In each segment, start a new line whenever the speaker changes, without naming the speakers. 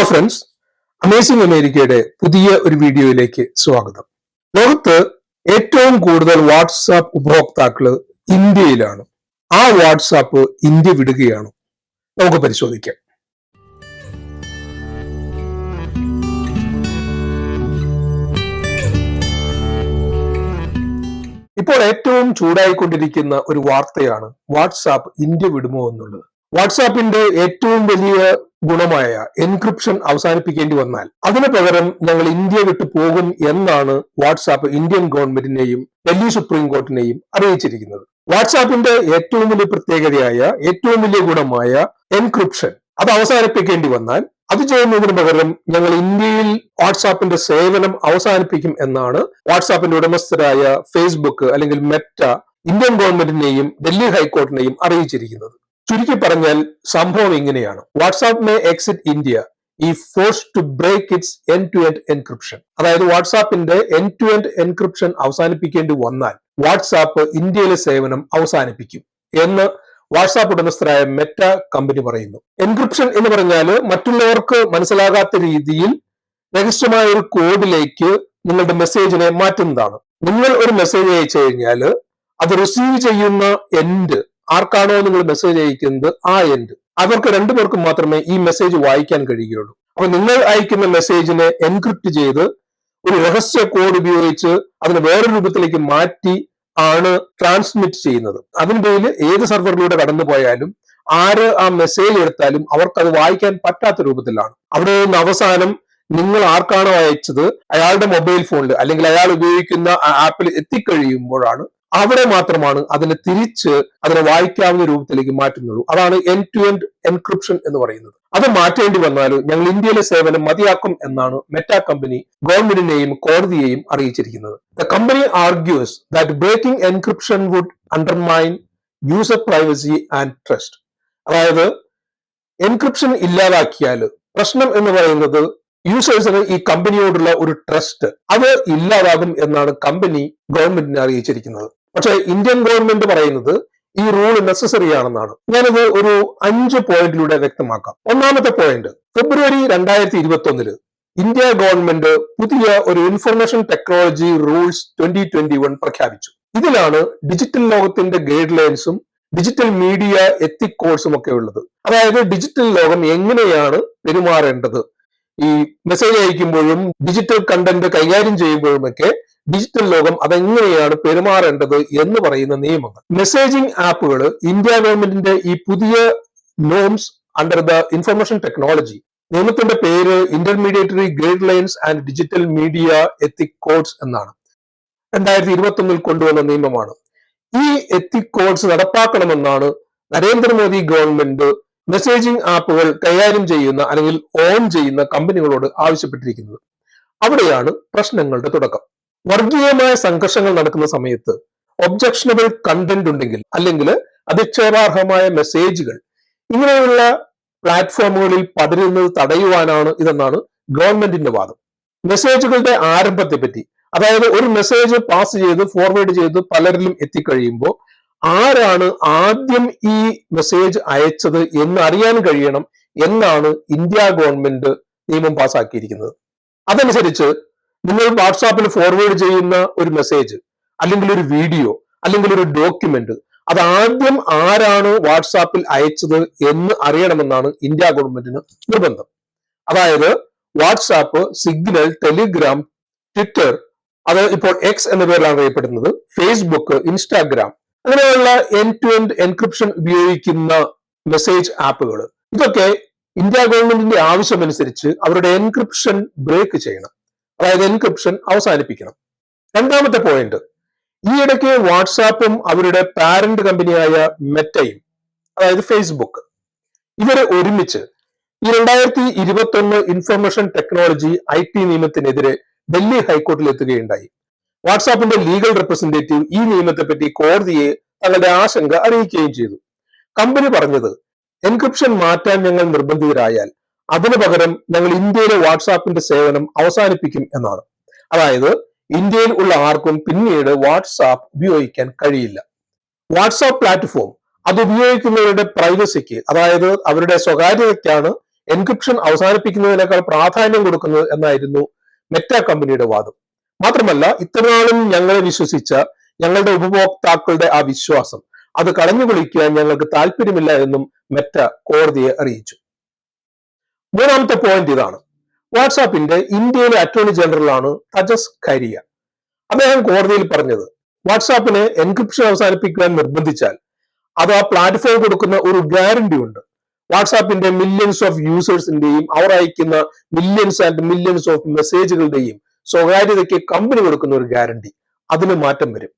Hello friends amazing അമേരിക്കയുടെ പുതിയ ഒരു വീഡിയോയിലേക്ക് സ്വാഗതം. ലോകത്ത് ഏറ്റവും കൂടുതൽ വാട്സാപ്പ് ഉപഭോക്താക്കൾ ഇന്ത്യയിലാണ്. ആ വാട്സാപ്പ് ഇന്ത്യ വിടുകയാണ്. നമുക്ക് പരിശോധിക്കാം. ഇപ്പോൾ ഏറ്റവും ചൂടായിക്കൊണ്ടിരിക്കുന്ന ഒരു വാർത്തയാണ് വാട്സാപ്പ് ഇന്ത്യ വിടുമോ എന്നുള്ളത്. വാട്സാപ്പിന്റെ ഏറ്റവും വലിയ ഗുണമായ എൻക്രിപ്ഷൻ അവസാനിപ്പിക്കേണ്ടി വന്നാൽ അതിനു പകരം ഞങ്ങൾ ഇന്ത്യ വിട്ടു പോകും എന്നാണ് വാട്സാപ്പ് ഇന്ത്യൻ ഗവൺമെന്റിനെയും ഡൽഹി സുപ്രീം കോർട്ടിനെയും അറിയിച്ചിരിക്കുന്നത്. വാട്സാപ്പിന്റെ ഏറ്റവും വലിയ പ്രത്യേകതയായ ഏറ്റവും വലിയ ഗുണമായ എൻക്രിപ്ഷൻ അത് അവസാനിപ്പിക്കേണ്ടി വന്നാൽ അത് ചെയ്യുന്നതിന് പകരം ഞങ്ങൾ ഇന്ത്യയിൽ വാട്സാപ്പിന്റെ സേവനം അവസാനിപ്പിക്കും എന്നാണ് വാട്സാപ്പിന്റെ ഉടമസ്ഥരായ ഫേസ്ബുക്ക് അല്ലെങ്കിൽ മെറ്റ ഇന്ത്യൻ ഗവൺമെന്റിനെയും ഡൽഹി ഹൈക്കോർട്ടിനെയും അറിയിച്ചിരിക്കുന്നത്. ചുരുക്കി പറഞ്ഞാൽ സംഭവം ഇങ്ങനെയാണ്. WhatsApp may exit India if forced to break its end to end encryption അതായത് വാട്സാപ്പിന്റെ എൻ ടു എൻഡ് എൻക്രിപ്ഷൻ അവസാനിപ്പിക്കേണ്ടി വന്നാൽ വാട്സാപ്പ് ഇന്ത്യയിലെ സേവനം അവസാനിപ്പിക്കും എന്ന് വാട്സാപ്പ് ഉടമസ്ഥരായ മെറ്റ കമ്പനി പറയുന്നു. എൻക്രിപ്ഷൻ എന്ന് പറഞ്ഞാൽ മറ്റുള്ളവർക്ക് മനസ്സിലാകാത്ത രീതിയിൽ രഹസ്യമായ ഒരു കോഡിലേക്ക് നിങ്ങളുടെ മെസ്സേജിനെ മാറ്റുന്നതാണ്. നിങ്ങൾ ഒരു മെസ്സേജ് അയച്ചു കഴിഞ്ഞാൽ അത് റിസീവ് ചെയ്യുന്ന എൻഡ് ആർക്കാണോ നിങ്ങൾ മെസ്സേജ് അയക്കുന്നത്? ആ എൻഡ് അവർക്ക് രണ്ടുപേർക്കും മാത്രമേ ഈ മെസ്സേജ് വായിക്കാൻ കഴിയുകയുള്ളൂ. അപ്പൊ നിങ്ങൾ അയക്കുന്ന മെസ്സേജിനെ എൻക്രിപ്റ്റ് ചെയ്ത് ഒരു രഹസ്യ കോഡ് ഉപയോഗിച്ച് അതിന് വേറൊരു രൂപത്തിലേക്ക് മാറ്റി ആണ് ട്രാൻസ്മിറ്റ് ചെയ്യുന്നത്. അതിന് പേരിൽ ഏത് സെർവറിലൂടെ കടന്നു പോയാലും ആര് ആ മെസ്സേജ് എടുത്താലും അവർക്ക് അത് വായിക്കാൻ പറ്റാത്ത രൂപത്തിലാണ്. അവിടെ നിന്ന് അവസാനം നിങ്ങൾ ആർക്കാണോ അയച്ചത്? അയാളുടെ മൊബൈൽ ഫോണിൽ അല്ലെങ്കിൽ അയാൾ ഉപയോഗിക്കുന്ന ആപ്പിൽ എത്തിക്കഴിയുമ്പോഴാണ് അവിടെ മാത്രമാണ് അതിനെ തിരിച്ച് അതിനെ വായിക്കാവുന്ന രൂപത്തിലേക്ക് മാറ്റുന്നുള്ളൂ. അതാണ് എൻ ടു എൻഡ് എൻക്രിപ്ഷൻ എന്ന് പറയുന്നത്. അത് മാറ്റേണ്ടി വന്നാൽ ഞങ്ങൾ ഇന്ത്യയിലെ സേവനം മതിയാക്കും എന്നാണ് മെറ്റ കമ്പനി ഗവൺമെന്റിനെയും കോടതിയെയും അറിയിച്ചിരിക്കുന്നത്. The company argues that breaking encryption would undermine user privacy and trust അതായത് എൻക്രിപ്ഷൻ ഇല്ലാതാക്കിയാൽ പ്രശ്നം എന്ന് പറയുന്നത് യൂസേഴ്സിന് ഈ കമ്പനിയോടുള്ള ഒരു ട്രസ്റ്റ് അത് ഇല്ലാതാകും എന്നാണ് കമ്പനി ഗവൺമെന്റിനെ അറിയിച്ചിരിക്കുന്നത്. പക്ഷേ ഇന്ത്യൻ ഗവൺമെന്റ് പറയുന്നത് ഈ റൂൾ നെസസറി ആണെന്നാണ്. ഞാനത് ഒരു അഞ്ച് പോയിന്റിലൂടെ വ്യക്തമാക്കാം. ഒന്നാമത്തെ പോയിന്റ് ഫെബ്രുവരി രണ്ടായിരത്തി ഇരുപത്തി ഒന്നിൽ ഇന്ത്യ ഗവൺമെന്റ് പുതിയ ഒരു information technology rules twenty twenty one പ്രഖ്യാപിച്ചു. ഇതിലാണ് ഡിജിറ്റൽ ലോകത്തിന്റെ ഗൈഡ് ലൈൻസും ഡിജിറ്റൽ മീഡിയ എത്തിക് കോഴ്സും ഒക്കെ ഉള്ളത്. അതായത് ഡിജിറ്റൽ ലോകം എങ്ങനെയാണ് പെരുമാറേണ്ടത്? ഈ മെസ്സേജ് അയക്കുമ്പോഴും ഡിജിറ്റൽ കണ്ടന്റ് കൈകാര്യം ചെയ്യുമ്പോഴുമൊക്കെ ഡിജിറ്റൽ ലോകം അതെങ്ങനെയാണ് പെരുമാറേണ്ടത് എന്ന് പറയുന്ന നിയമങ്ങൾ. മെസ്സേജിംഗ് ആപ്പുകൾ ഇന്ത്യ ഗവൺമെന്റിന്റെ ഈ പുതിയ norms under the information technology നിയമത്തിന്റെ പേര് intermediary guidelines and digital media ethic codes എന്നാണ്. രണ്ടായിരത്തി ഇരുപത്തി ഒന്നിൽ കൊണ്ടുവന്ന നിയമമാണ്. ഈ എത്തിക് കോഡ്സ് നടപ്പാക്കണമെന്നാണ് നരേന്ദ്രമോദി ഗവൺമെന്റ് മെസ്സേജിംഗ് ആപ്പുകൾ കൈകാര്യം ചെയ്യുന്ന അല്ലെങ്കിൽ ഓൺ ചെയ്യുന്ന കമ്പനികളോട് ആവശ്യപ്പെട്ടിരിക്കുന്നത്. അവിടെയാണ് പ്രശ്നങ്ങളുടെ തുടക്കം. വർഗീയമായ സംഘർഷങ്ങൾ നടക്കുന്ന സമയത്ത് ഒബ്ജക്ഷനബിൾ കണ്ടന്റ് ഉണ്ടെങ്കിൽ അല്ലെങ്കിൽ അധിക്ഷേപാർഹമായ മെസ്സേജുകൾ ഇങ്ങനെയുള്ള പ്ലാറ്റ്ഫോമുകളിൽ പടരുന്നത് തടയുവാനാണ് ഇതെന്നാണ് ഗവൺമെന്റിന്റെ വാദം. മെസ്സേജുകളുടെ ആരംഭത്തെ പറ്റി അതായത് ഒരു മെസ്സേജ് പാസ് ചെയ്ത് ഫോർവേഡ് ചെയ്ത് പലരിലും എത്തിക്കഴിയുമ്പോൾ ആരാണ് ആദ്യം ഈ മെസ്സേജ് അയച്ചത് എന്ന് അറിയാൻ കഴിയണം എന്നാണ് ഇന്ത്യ ഗവൺമെന്റ് നിയമം പാസാക്കിയിരിക്കുന്നത് അതനുസരിച്ച് നിങ്ങൾ വാട്സാപ്പിൽ ഫോർവേഡ് ചെയ്യുന്ന ഒരു മെസ്സേജ് അല്ലെങ്കിൽ ഒരു വീഡിയോ അല്ലെങ്കിൽ ഒരു ഡോക്യുമെന്റ് അത് ആദ്യം ആരാണ് വാട്സാപ്പിൽ അയച്ചത് എന്ന് അറിയണമെന്നാണ് ഇന്ത്യ ഗവൺമെന്റിന് നിർബന്ധം. അതായത് വാട്സാപ്പ് സിഗ്നൽ ടെലിഗ്രാം ട്വിറ്റർ അത് ഇപ്പോൾ എക്സ് എന്ന പേരിലാണ് അറിയപ്പെടുന്നത് ഫേസ്ബുക്ക് ഇൻസ്റ്റാഗ്രാം അങ്ങനെയുള്ള എൻ ടു എൻഡ് എൻക്രിപ്ഷൻ ഉപയോഗിക്കുന്ന മെസ്സേജ് ആപ്പുകൾ ഇതൊക്കെ ഇന്ത്യ ഗവൺമെന്റിന്റെ ആവശ്യമനുസരിച്ച് അവരുടെ എൻക്രിപ്ഷൻ ബ്രേക്ക് ചെയ്യണം. അതായത് എൻക്രിപ്ഷൻ അവസാനിപ്പിക്കണം. രണ്ടാമത്തെ പോയിന്റ് ഈയിടയ്ക്ക് വാട്സാപ്പും അവരുടെ പാരന്റ് കമ്പനിയായ മെറ്റയും അതായത് ഫേസ്ബുക്ക് ഇവരെ ഒരുമിച്ച് ഈ രണ്ടായിരത്തി ഇരുപത്തി ഒന്ന് ഇൻഫർമേഷൻ ടെക്നോളജി ഐ ടി നിയമത്തിനെതിരെ ഡൽഹി ഹൈക്കോടതിയിൽ എത്തുകയുണ്ടായി. വാട്സാപ്പിന്റെ ലീഗൽ റെപ്രസെന്റേറ്റീവ് ഈ നിയമത്തെ പറ്റി കോടതിയെ തങ്ങളുടെ ആശങ്ക അറിയിക്കുകയും ചെയ്തു. കമ്പനി പറഞ്ഞത് എൻക്രിപ്ഷൻ മാറ്റാൻ ഞങ്ങൾ നിർബന്ധിതരായാൽ അതിനു പകരം ഞങ്ങൾ ഇന്ത്യയിലെ വാട്സാപ്പിന്റെ സേവനം അവസാനിപ്പിക്കും എന്നാണ്. അതായത് ഇന്ത്യയിൽ ഉള്ള ആർക്കും പിന്നീട് വാട്സാപ്പ് ഉപയോഗിക്കാൻ കഴിയില്ല. വാട്സാപ്പ് പ്ലാറ്റ്ഫോം അത് ഉപയോഗിക്കുന്നവരുടെ പ്രൈവസിക്ക് അതായത് അവരുടെ സ്വകാര്യതയ്ക്കാണ് എൻക്രിപ്ഷൻ അവസാനിപ്പിക്കുന്നതിനേക്കാൾ പ്രാധാന്യം കൊടുക്കുന്നത് എന്നായിരുന്നു മെറ്റ കമ്പനിയുടെ വാദം. മാത്രമല്ല ഇത്രനാളും ഞങ്ങളെ വിശ്വസിച്ച ഞങ്ങളുടെ ഉപഭോക്താക്കളുടെ ആ വിശ്വാസം അത് കളഞ്ഞു കുളിക്കാൻ ഞങ്ങൾക്ക് താല്പര്യമില്ല എന്നും മെറ്റ കോടതിയെ അറിയിച്ചു. മൂന്നാമത്തെ പോയിന്റ് ഇതാണ്. വാട്സാപ്പിന്റെ ഇന്ത്യയിലെ അറ്റോർണി ജനറലാണ് തജസ് ഖൈരിയ. അദ്ദേഹം കോടതിയിൽ പറഞ്ഞത് വാട്സാപ്പിന് എൻക്രിപ്ഷൻ അവസാനിപ്പിക്കുവാൻ നിർബന്ധിച്ചാൽ അത് ആ പ്ലാറ്റ്ഫോം കൊടുക്കുന്ന ഒരു ഗ്യാരണ്ടി ഉണ്ട്. വാട്സാപ്പിന്റെ മില്യൺസ് ഓഫ് യൂസേഴ്സിന്റെയും അവർ അയക്കുന്ന മില്യൺസ് ആൻഡ് മില്യൺസ് ഓഫ് മെസ്സേജുകളുടെയും സ്വകാര്യതയ്ക്ക് കമ്പനി കൊടുക്കുന്ന ഒരു ഗ്യാരണ്ടി അതിന് മാറ്റം വരും.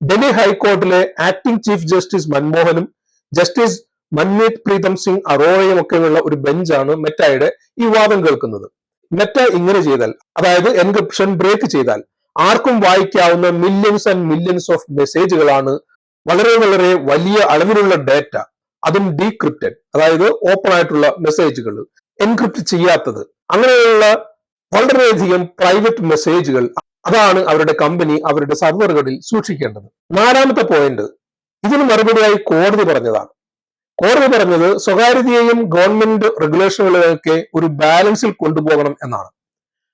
ഡൽഹി ഹൈക്കോർട്ടിലെ ആക്ടിംഗ് ചീഫ് ജസ്റ്റിസ് മൻമോഹനും ജസ്റ്റിസ് മൻമീത് പ്രീതം സിംഗ് അറോറയും ഒക്കെയുള്ള ഒരു ബെഞ്ചാണ് മെറ്റയുടെ ഈ വാദം കേൾക്കുന്നത്. മെറ്റ ഇങ്ങനെ ചെയ്താൽ അതായത് എൻക്രിപ്ഷൻ ബ്രേക്ക് ചെയ്താൽ ആർക്കും വായിക്കാവുന്ന മില്യൻസ് ആൻഡ് മില്യൻസ് ഓഫ് മെസ്സേജുകളാണ് വളരെ വളരെ വലിയ അളവിലുള്ള ഡേറ്റ അതും ഡീക്രിപ്റ്റഡ് അതായത് ഓപ്പൺ ആയിട്ടുള്ള മെസ്സേജുകൾ എൻക്രിപ്റ്റ് ചെയ്യാത്തത്. അങ്ങനെയുള്ള വളരെയധികം പ്രൈവറ്റ് മെസ്സേജുകൾ അതാണ് അവരുടെ കമ്പനി അവരുടെ സർവറുകളിൽ സൂക്ഷിക്കേണ്ടത്. നാലാമത്തെ പോയിന്റ് ഇതിന് മറുപടിയായി കോടതി പറഞ്ഞതാണ്. കോടതി പറഞ്ഞത് സ്വകാര്യതയെയും ഗവൺമെന്റ് റെഗുലേഷനുകളെയൊക്കെ ഒരു ബാലൻസിൽ കൊണ്ടുപോകണം എന്നാണ്.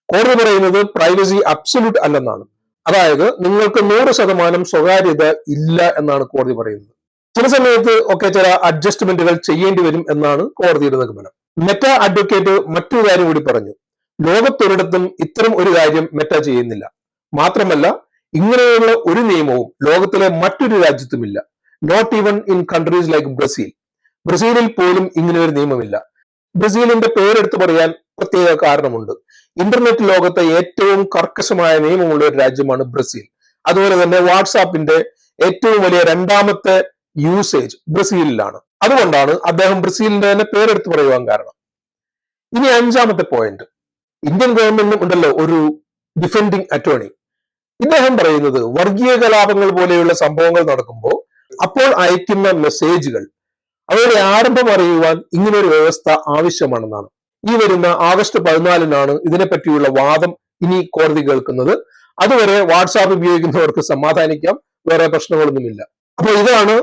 കോടതി പറയുന്നത് പ്രൈവസി അബ്സല്യൂട്ട് അല്ലെന്നാണ്. അതായത് നിങ്ങൾക്ക് നൂറ് ശതമാനം സ്വകാര്യത ഇല്ല എന്നാണ് കോടതി പറയുന്നത്. ചില സമയത്ത് ഒക്കെ ചില അഡ്ജസ്റ്റ്മെന്റുകൾ ചെയ്യേണ്ടി വരും എന്നാണ് കോടതിയുടെ നിഗമനം. മെറ്റ അഡ്വക്കേറ്റ് മറ്റൊരു കാര്യം കൂടി പറഞ്ഞു. ലോകത്തൊരിടത്തും ഇത്തരം ഒരു കാര്യം മെറ്റ ചെയ്യുന്നില്ല. മാത്രമല്ല ഇങ്ങനെയുള്ള ഒരു നിയമവും ലോകത്തിലെ മറ്റൊരു രാജ്യത്തുമില്ല. Not even in countries like Brazil ബ്രസീലിൽ പോലും ഇങ്ങനെ ഒരു നിയമമില്ല. ബ്രസീലിന്റെ പേരെടുത്ത് പറയാൻ പ്രത്യേക കാരണമുണ്ട്. ഇന്റർനെറ്റ് ലോകത്തെ ഏറ്റവും കർക്കശമായ നിയമമുള്ള ഒരു രാജ്യമാണ് ബ്രസീൽ. അതുപോലെ തന്നെ വാട്സാപ്പിന്റെ ഏറ്റവും വലിയ രണ്ടാമത്തെ യൂസേജ് ബ്രസീലിലാണ്. അതുകൊണ്ടാണ് അദ്ദേഹം ബ്രസീലിന്റെ തന്നെ പേരെടുത്ത് പറയുവാൻ കാരണം. ഇനി അഞ്ചാമത്തെ പോയിന്റ് ഇന്ത്യൻ ഗവൺമെന്റിനും ഉണ്ടല്ലോ ഒരു ഡിഫെൻഡിങ് അറ്റോർണി ഇദ്ദേഹം പറയുന്നത് വർഗീയ കലാപങ്ങൾ പോലെയുള്ള സംഭവങ്ങൾ നടക്കുമ്പോൾ അപ്പോൾ അയക്കുന്ന മെസ്സേജുകൾ അവയുടെ ആരംഭം അറിയുവാൻ ഇങ്ങനൊരു വ്യവസ്ഥ ആവശ്യമാണെന്നാണ്. ഈ വരുന്ന ആഗസ്റ്റ് പതിനാലിനാണ് ഇതിനെപ്പറ്റിയുള്ള വാദം ഇനി കോടതി കേൾക്കുന്നത്. അതുവരെ വാട്സാപ്പ് ഉപയോഗിക്കുന്നവർക്ക് സമാധാനിക്കാം വേറെ പ്രശ്നങ്ങളൊന്നുമില്ല. അപ്പൊ ഇതാണ്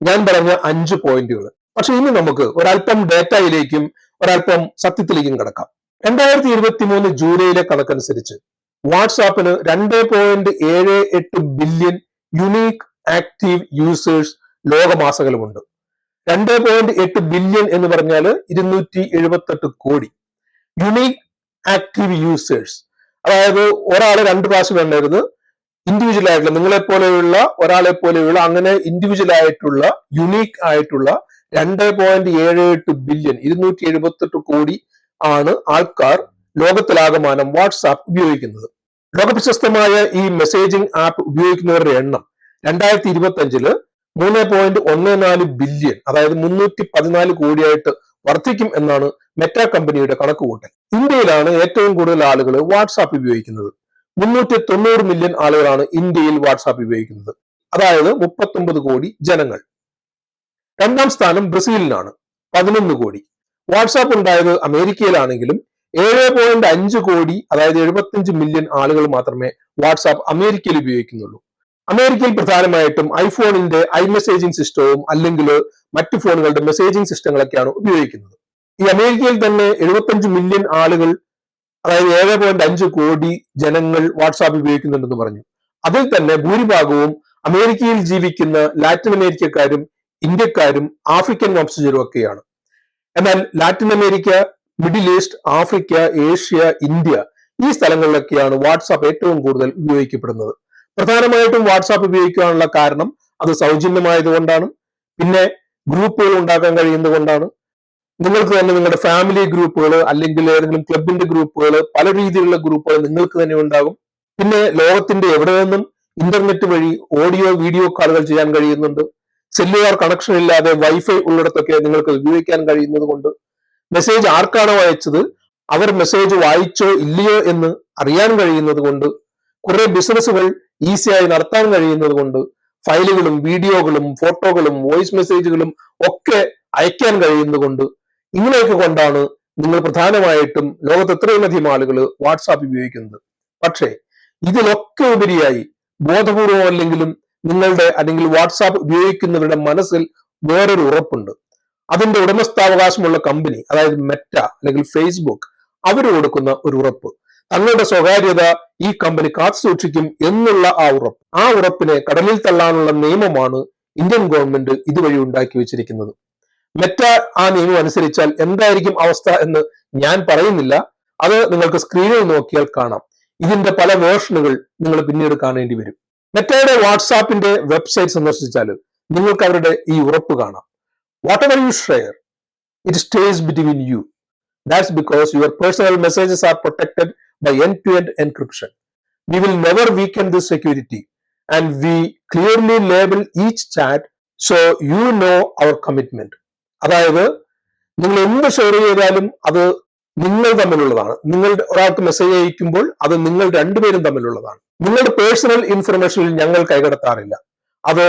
ഞാൻ പറഞ്ഞ അഞ്ച് പോയിന്റുകൾ. പക്ഷെ ഇനി നമുക്ക് ഒരല്പം ഡേറ്റയിലേക്കും ഒരല്പം സത്യത്തിലേക്കും കിടക്കാം. രണ്ടായിരത്തി ഇരുപത്തി മൂന്ന് ജൂലൈയിലെ കണക്കനുസരിച്ച് വാട്സാപ്പിന് രണ്ട് പോയിന്റ് ഏഴ് എട്ട് ബില്യൺ യുണീക്ക് ആക്റ്റീവ് യൂസേഴ്സ് ലോകമാസകലുമുണ്ട് രണ്ട് പോയിന്റ് എട്ട് ബില്യൺ എന്ന് പറഞ്ഞാൽ ഇരുന്നൂറ്റി എഴുപത്തെട്ട് കോടി. യുണീക് ആക്റ്റീവ് യൂസേഴ്സ് അതായത് ഒരാൾ രണ്ട് പ്രാവശ്യം വേണ്ടായിരുന്നു. ഇൻഡിവിജ്വൽ ആയിട്ടുള്ള നിങ്ങളെ പോലെയുള്ള ഒരാളെ പോലെയുള്ള അങ്ങനെ ഇൻഡിവിജ്വൽ ആയിട്ടുള്ള യുണീക്ക് ആയിട്ടുള്ള രണ്ട് പോയിന്റ് ഏഴ് എട്ട് ബില്യൺ ഇരുന്നൂറ്റി എഴുപത്തെട്ട് കോടി ആണ് ആൾക്കാർ ലോകത്തിലാകമാനം വാട്സാപ്പ് ഉപയോഗിക്കുന്നത്. ലോകപ്രശസ്തമായ ഈ മെസ്സേജിംഗ് ആപ്പ് ഉപയോഗിക്കുന്നവരുടെ എണ്ണം രണ്ടായിരത്തി ഇരുപത്തി അഞ്ചിൽ മൂന്ന് പോയിന്റ് ഒന്ന് നാല് ബില്യൺ അതായത് മുന്നൂറ്റി പതിനാല് കോടിയായിട്ട് വർദ്ധിക്കും എന്നാണ് മെറ്റ കമ്പനിയുടെ കണക്കുകൂട്ടൽ. ഇന്ത്യയിലാണ് ഏറ്റവും കൂടുതൽ ആളുകൾ വാട്സാപ്പ് ഉപയോഗിക്കുന്നത്. മുന്നൂറ്റി തൊണ്ണൂറ് മില്യൺ ആളുകളാണ് ഇന്ത്യയിൽ വാട്സാപ്പ് ഉപയോഗിക്കുന്നത്. അതായത് മുപ്പത്തൊമ്പത് കോടി ജനങ്ങൾ. രണ്ടാം സ്ഥാനം ബ്രസീലിനാണ് പതിനൊന്ന് കോടി. വാട്സാപ്പ് ഉണ്ടായത് അമേരിക്കയിലാണെങ്കിലും ഏഴ് പോയിന്റ് അഞ്ച് കോടി അതായത് എഴുപത്തിയഞ്ച് മില്യൺ ആളുകൾ മാത്രമേ വാട്സാപ്പ് അമേരിക്കയിൽ ഉപയോഗിക്കുന്നുള്ളൂ. അമേരിക്കയിൽ പ്രധാനമായിട്ടും ഐഫോണിന്റെ ഐ മെസ്സേജിംഗ് സിസ്റ്റവും അല്ലെങ്കിൽ മറ്റു ഫോണുകളുടെ മെസ്സേജിംഗ് സിസ്റ്റങ്ങളൊക്കെയാണ് ഉപയോഗിക്കുന്നത്. ഈ അമേരിക്കയിൽ തന്നെ എഴുപത്തഞ്ച് മില്യൺ ആളുകൾ അതായത് ഏഴ് പോയിന്റ് അഞ്ച് കോടി ജനങ്ങൾ വാട്സാപ്പ് ഉപയോഗിക്കുന്നുണ്ടെന്ന് പറഞ്ഞു. അതിൽ തന്നെ ഭൂരിഭാഗവും അമേരിക്കയിൽ ജീവിക്കുന്ന ലാറ്റിൻ അമേരിക്കക്കാരും ഇന്ത്യക്കാരും ആഫ്രിക്കൻ വംശജരും ഒക്കെയാണ്. എന്നാൽ Latin America Middle East Africa Asia India ഈ സ്ഥലങ്ങളിലൊക്കെയാണ് വാട്സാപ്പ് ഏറ്റവും കൂടുതൽ ഉപയോഗിക്കപ്പെടുന്നത്. പ്രധാനമായിട്ടും വാട്സാപ്പ് ഉപയോഗിക്കാനുള്ള കാരണം അത് സൗജന്യമായതുകൊണ്ടാണ്. പിന്നെ ഗ്രൂപ്പുകൾ ഉണ്ടാക്കാൻ കഴിയുന്നത് കൊണ്ടാണ് നിങ്ങൾക്ക് തന്നെ നിങ്ങളുടെ ഫാമിലി ഗ്രൂപ്പുകൾ അല്ലെങ്കിൽ ഏതെങ്കിലും ക്ലബിന്റെ ഗ്രൂപ്പുകൾ പല രീതിയിലുള്ള ഗ്രൂപ്പുകൾ നിങ്ങൾക്ക് തന്നെ ഉണ്ടാകും. പിന്നെ ലോകത്തിന്റെ എവിടെ നിന്നും ഇന്റർനെറ്റ് വഴി ഓഡിയോ വീഡിയോ കാളുകൾ ചെയ്യാൻ കഴിയുന്നുണ്ട്. സെല്ലുലാർ കണക്ഷൻ ഇല്ലാതെ വൈഫൈ ഉള്ളിടത്തൊക്കെ നിങ്ങൾക്ക് ഉപയോഗിക്കാൻ കഴിയുന്നത് കൊണ്ട് മെസ്സേജ് ആർക്കാണോ അയച്ചത് അവർ മെസ്സേജ് വായിച്ചോ ഇല്ലയോ എന്ന് അറിയാൻ കഴിയുന്നത് കൊണ്ട് കുറെ ബിസിനസ്സുകൾ ഈസിയായി നടത്താൻ കഴിയുന്നത് കൊണ്ട് ഫയലുകളും വീഡിയോകളും ഫോട്ടോകളും വോയിസ് മെസ്സേജുകളും ഒക്കെ അയക്കാൻ കഴിയുന്നത് കൊണ്ട് ഇങ്ങനെയൊക്കെ കൊണ്ടാണ് നിങ്ങൾ പ്രധാനമായിട്ടും ലോകത്ത് എത്രയും അധികം ആളുകൾ വാട്സാപ്പ് ഉപയോഗിക്കുന്നത്. പക്ഷേ ഇതിലൊക്കെ ഉപരിയായി ബോധപൂർവം അല്ലെങ്കിലും നിങ്ങളുടെ അല്ലെങ്കിൽ വാട്സാപ്പ് ഉപയോഗിക്കുന്നവരുടെ മനസ്സിൽ വേറൊരു ഉറപ്പുണ്ട്. അതിന്റെ ഉടമസ്ഥാവകാശമുള്ള കമ്പനി അതായത് മെറ്റ അല്ലെങ്കിൽ ഫേസ്ബുക്ക് അവർ കൊടുക്കുന്ന ഒരു ഉറപ്പ്. തങ്ങളുടെ സ്വകാര്യത ഈ കമ്പനി കാത്തു സൂക്ഷിക്കും എന്നുള്ള ആ ഉറപ്പ്. ആ ഉറപ്പിനെ കടലിൽ തള്ളാനുള്ള നിയമമാണ് ഇന്ത്യൻ ഗവൺമെന്റ് ഇതുവഴി ഉണ്ടാക്കി വെച്ചിരിക്കുന്നത്. മെറ്റ ആ നിയമം അനുസരിച്ചാൽ എന്തായിരിക്കും അവസ്ഥ എന്ന് ഞാൻ പറയുന്നില്ല. അത് നിങ്ങൾക്ക് സ്ക്രീനിൽ നോക്കിയാൽ കാണാം. ഇതിന്റെ പല വേർഷനുകൾ നിങ്ങൾ പിന്നീട് കാണേണ്ടി വരും. മെറ്റയുടെ വാട്സാപ്പിന്റെ വെബ്സൈറ്റ് സന്ദർശിച്ചാൽ നിങ്ങൾക്ക് അവരുടെ ഈ ഉറപ്പ് കാണാം. Whatever you share it stays between you that's because your personal messages are protected by end-to-end encryption. We will never weaken this security and we clearly label each chat so you know our commitment. അതായത് നിങ്ങൾ എന്ത് share ചെയ്താലും അത് നിങ്ങൾ തമ്മിലുള്ളതാണ് നിങ്ങൾ ഒരാൾക്ക് message അയക്കുമ്പോൾ അത് നിങ്ങൾ രണ്ടുപേരും തമ്മിലുള്ളതാണ് നിങ്ങളുടെ പേഴ്സണൽ ഇൻഫർമേഷനിൽ ഞങ്ങൾ കൈകടത്താറില്ല അത്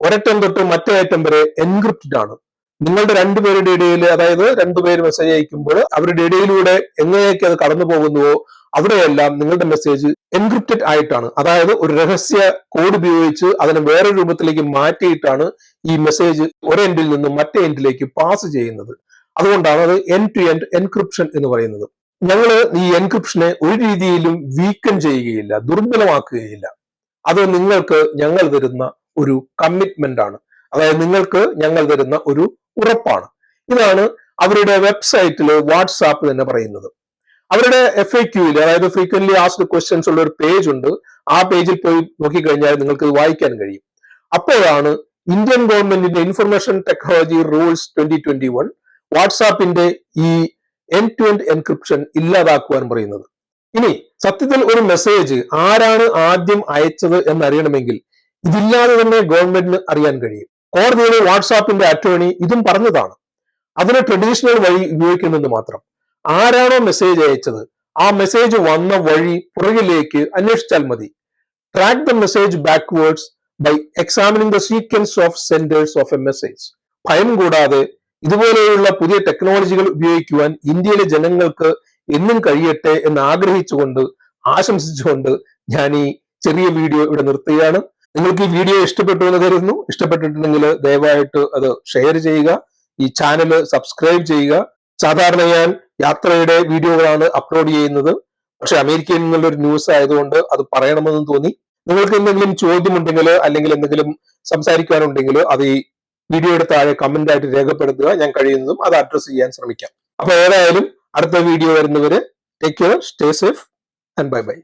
ഒരറ്റം തൊട്ട് മറ്റേ അറ്റം വരെ എൻക്രിപ്റ്റഡ് ആണ് നിങ്ങളുടെ രണ്ടുപേരുടെ ഇടയിൽ അതായത് രണ്ടുപേര് മെസ്സേജ് അയക്കുമ്പോൾ അവരുടെ ഇടയിലൂടെ എങ്ങനെയൊക്കെ അത് കടന്നു പോകുന്നുവോ അവിടെയെല്ലാം നിങ്ങളുടെ മെസ്സേജ് എൻക്രിപ്റ്റഡ് ആയിട്ടാണ്. അതായത് ഒരു രഹസ്യ കോഡ് ഉപയോഗിച്ച് അതിനെ വേറെ രൂപത്തിലേക്ക് മാറ്റിയിട്ടാണ് ഈ മെസ്സേജ് ഒരു എൻഡിൽ നിന്നും മറ്റേ എൻഡിലേക്ക് പാസ് ചെയ്യുന്നത്. അതുകൊണ്ടാണ് അത് എൻ ടു എൻഡ് എൻക്രിപ്ഷൻ എന്ന് പറയുന്നത്. ഞങ്ങൾ ഈ എൻക്രിപ്ഷനെ ഒരു രീതിയിലും വീക്കൻ ചെയ്യുകയില്ല ദുർബലമാക്കുകയില്ല. അത് നിങ്ങൾക്ക് ഞങ്ങൾ തരുന്ന ഒരു കമ്മിറ്റ്മെന്റ് ആണ്. അതായത് നിങ്ങൾക്ക് ഞങ്ങൾ തരുന്ന ഒരു ഉറപ്പാണ്. ഇതാണ് അവരുടെ വെബ്സൈറ്റിൽ വാട്സാപ്പ് തന്നെ പറയുന്നത്. അവരുടെ എഫ് എ ക്യൂയിൽ അതായത് ഫ്രീക്വൻലി ആസ്ഡ് ക്വസ്റ്റ്യൻസ് ഉള്ള ഒരു പേജ് ഉണ്ട്. ആ പേജിൽ പോയി നോക്കിക്കഴിഞ്ഞാൽ നിങ്ങൾക്ക് ഇത് വായിക്കാൻ കഴിയും. അപ്പോഴാണ് ഇന്ത്യൻ ഗവൺമെന്റിന്റെ information technology rules twenty twenty one വാട്സാപ്പിന്റെ ഈ എൻ ടു എൻഡ് എൻക്രിപ്ഷൻ ഇല്ലാതാക്കുവാൻ പറയുന്നത്. ഇനി സത്യത്തിൽ ഒരു മെസ്സേജ് ആരാണ് ആദ്യം അയച്ചത് എന്നറിയണമെങ്കിൽ ഇതില്ലാതെ തന്നെ ഗവൺമെന്റിന് അറിയാൻ കഴിയും. കോടതിയിലെ വാട്സാപ്പിന്റെ അറ്റോർണി ഇതും പറഞ്ഞതാണ്. അതിന് ട്രഡീഷണൽ വഴി ഉപയോഗിക്കുന്നത് മാത്രം. ആരാണോ മെസ്സേജ് അയച്ചത് ആ മെസ്സേജ് വന്ന വഴി പുറകിലേക്ക് അന്വേഷിച്ചാൽ മതി. Track the message backwards by examining the sequence of senders of a message ഭയം കൂടാതെ ഇതുപോലെയുള്ള പുതിയ ടെക്നോളജികൾ ഉപയോഗിക്കുവാൻ ഇന്ത്യയിലെ ജനങ്ങൾക്ക് എന്നും കഴിയട്ടെ എന്ന് ആഗ്രഹിച്ചുകൊണ്ട് ആശംസിച്ചുകൊണ്ട് ഞാൻ ഈ ചെറിയ വീഡിയോ ഇവിടെ നിർത്തുകയാണ്. നിങ്ങൾക്ക് ഈ വീഡിയോ ഇഷ്ടപ്പെട്ടു എന്ന് കരുതുന്നു. ഇഷ്ടപ്പെട്ടിട്ടുണ്ടെങ്കിൽ ദയവായിട്ട് അത് ഷെയർ ചെയ്യുക. ഈ ചാനൽ സബ്സ്ക്രൈബ് ചെയ്യുക. സാധാരണ ഞാൻ യാത്രയുടെ വീഡിയോകളാണ് അപ്ലോഡ് ചെയ്യുന്നത്. പക്ഷെ അമേരിക്കയിൽ നിന്നുള്ള ഒരു ന്യൂസ് ആയതുകൊണ്ട് അത് പറയണമെന്ന് തോന്നി. നിങ്ങൾക്ക് എന്തെങ്കിലും ചോദ്യമുണ്ടെങ്കിൽ അല്ലെങ്കിൽ എന്തെങ്കിലും സംസാരിക്കാനുണ്ടെങ്കിൽ അത് ഈ വീഡിയോയുടെ താഴെ കമന്റ് ആയിട്ട് രേഖപ്പെടുത്തുക. ഞാൻ കഴിയുന്നതും അത് അഡ്രസ് ചെയ്യാൻ ശ്രമിക്കാം. അപ്പൊ ഏതായാലും അടുത്ത വീഡിയോ വരുന്നവര് take care stay safe and bye bye